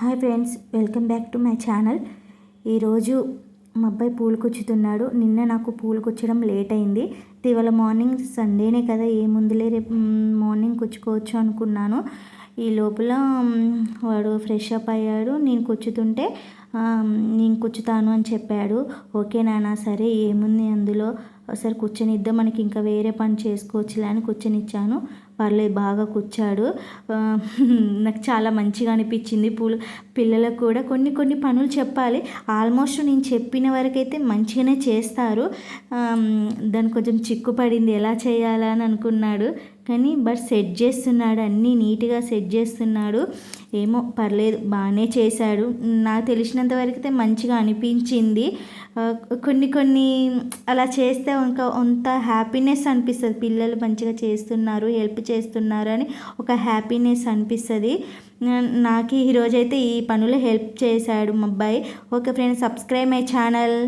Hi friends welcome back to my channel. ఈరోజు మా అబ్బాయి పూలు కుచ్చుతున్నాడు నిన్న నాకు పూలు కుచ్చడం లేట్ అయింది. ఇవాళ మార్నింగ్ సండేనే కదా ఏముందిలే రేపు మార్నింగ్ కూర్చుకోవచ్చు అనుకున్నాను. ఈ లోపల వాడు ఫ్రెష్ అప్ అయ్యాడు. నేను కూర్చుతుంటే నేను కూర్చుతాను అని చెప్పాడు. ఓకే నాన్న సరే ఏముంది అందులో? ఒకసారి కూర్చొనిద్దాం మనకి ఇంకా వేరే పని చేసుకోవచ్చులే అని కూర్చొనిచ్చాను. పర్లేదు బాగా కూర్చాడు. నాకు చాలా మంచిగా అనిపించింది. పూలు పిల్లలకు కూడా కొన్ని కొన్ని పనులు చెప్పాలి. ఆల్మోస్ట్ నేను చెప్పిన వరకైతే మంచిగానే చేస్తారు. దాని కొంచెం చిక్కు పడింది ఎలా చేయాలని అని అనుకున్నాడు. కానీ బట్ సెట్ చేస్తున్నాడు అన్నీ నీట్గా సెట్ చేస్తున్నాడు. ఏమో పర్లేదు బాగానే చేశాడు. నాకు తెలిసినంత వరకు అయితే మంచిగా అనిపించింది. కొన్ని కొన్ని అలా చేస్తే ఇంకా అంత హ్యాపీనెస్ అనిపిస్తుంది. పిల్లలు మంచిగా చేస్తున్నారు హెల్ప్ చేస్తున్నారని ఒక హ్యాపీనెస్ అనిపిస్తుంది. నాకు ఈరోజైతే ఈ పనులు హెల్ప్ చేశాడు మా అబ్బాయి. Okay friends subscribe my channel.